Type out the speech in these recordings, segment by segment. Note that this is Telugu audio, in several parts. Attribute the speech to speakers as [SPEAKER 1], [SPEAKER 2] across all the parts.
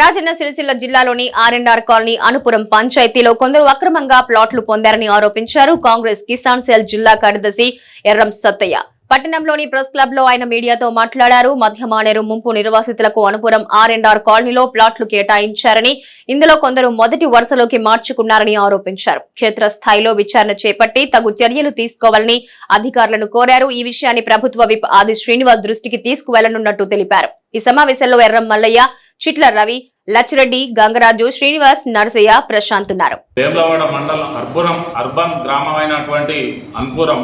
[SPEAKER 1] రాజన్న సిరిసిల్ల జిల్లాలోని ఆర్ఎన్ఆర్ కాలనీ అనుపురం పంచాయతీలో కొందరు అక్రమంగా ప్లాట్లు పొందారని ఆరోపించారు. కాంగ్రెస్ కిసాన్ సెల్ జిల్లా కార్యదర్శి ఎర్రం సత్తయ్య. పట్టణంలోని ప్రెస్ క్లబ్లో ఆయన మీడియాతో మాట్లాడారు. మధ్యమానేరు ముంపు నిర్వాసితులకు అనుపురం ఆర్ఎండ్ఆర్ కాలనీలో ప్లాట్లు కేటాయించారని ఇందులో కొందరు మొదటి వరుసలోకి మార్చుకున్నారని ఆరోపించారు. క్షేత్రస్థాయిలో విచారణ చేపట్టి తగు చర్యలు తీసుకోవాలని అధికారులను కోరారు. ఈ విషయాన్ని ప్రభుత్వ విప్ ఆది శ్రీనివాస్ దృష్టికి తీసుకువెళ్ళనున్నట్టు తెలిపారు. ఈ సమావేశంలో ఎర్రం మల్లయ్య చిట్ల రవి లచ్చిరెడ్డి గంగరాజు శ్రీనివాస్ నరసయ్య ప్రశాంత్ ఉన్నారు.
[SPEAKER 2] వేములవాడ మండలం అర్బురం అర్బన్ గ్రామం అయినటువంటి అన్పురం.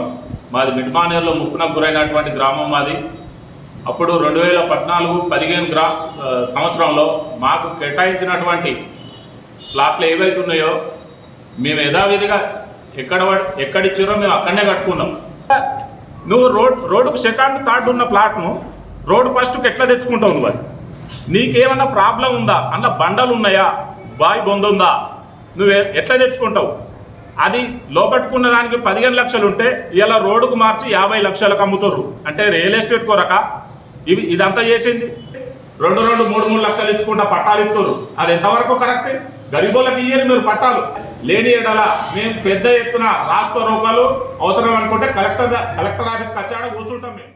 [SPEAKER 2] మాది మిడ్మానేర్లో ముప్పునకు గురైనటువంటి గ్రామం మాది. అప్పుడు రెండు వేల పద్నాలుగు పదిహేను గ్రా సంవత్సరంలో మాకు కేటాయించినటువంటి ప్లాట్లు ఏవైతే ఉన్నాయో మేము యథావిధిగా ఎక్కడ పడ్- ఎక్కడిచ్చారో మేము అక్కడనే కట్టుకున్నాం. నువ్వు రోడ్ రోడ్డుకు సెకండ్ థర్డ్ ఉన్న ప్లాట్ను రోడ్ ఫస్ట్కి ఎట్లా తెచ్చుకుంటావు నువ్వు అది? నీకేమన్నా ప్రాబ్లం ఉందా? అందులో బండలు ఉన్నాయా? బాయ్ బొంద ఉందా? నువ్వు ఎట్లా తెచ్చుకుంటావు? అది లోపట్టుకున్న దానికి పదిహేను లక్షలు ఉంటే ఇలా రోడ్డుకు మార్చి యాభై లక్షలకు అమ్ముతారు అంటే రియల్ ఎస్టేట్ కొరక? ఇవి ఇదంతా చేసింది? రెండు రెండు మూడు మూడు లక్షలు ఇచ్చుకుంటా పట్టాలు ఇస్తారు అది ఎంతవరకు కరెక్ట్? గరీబులకు ఇయ్యరు మీరు పట్టాలు. లేని ఎడల మేము పెద్ద ఎత్తున రాష్ట్ర రూపాయలు అవసరం అనుకుంటే కలెక్టర్ కలెక్టర్ ఆఫీస్కి వచ్చాడ కూర్చుంటాం మేము.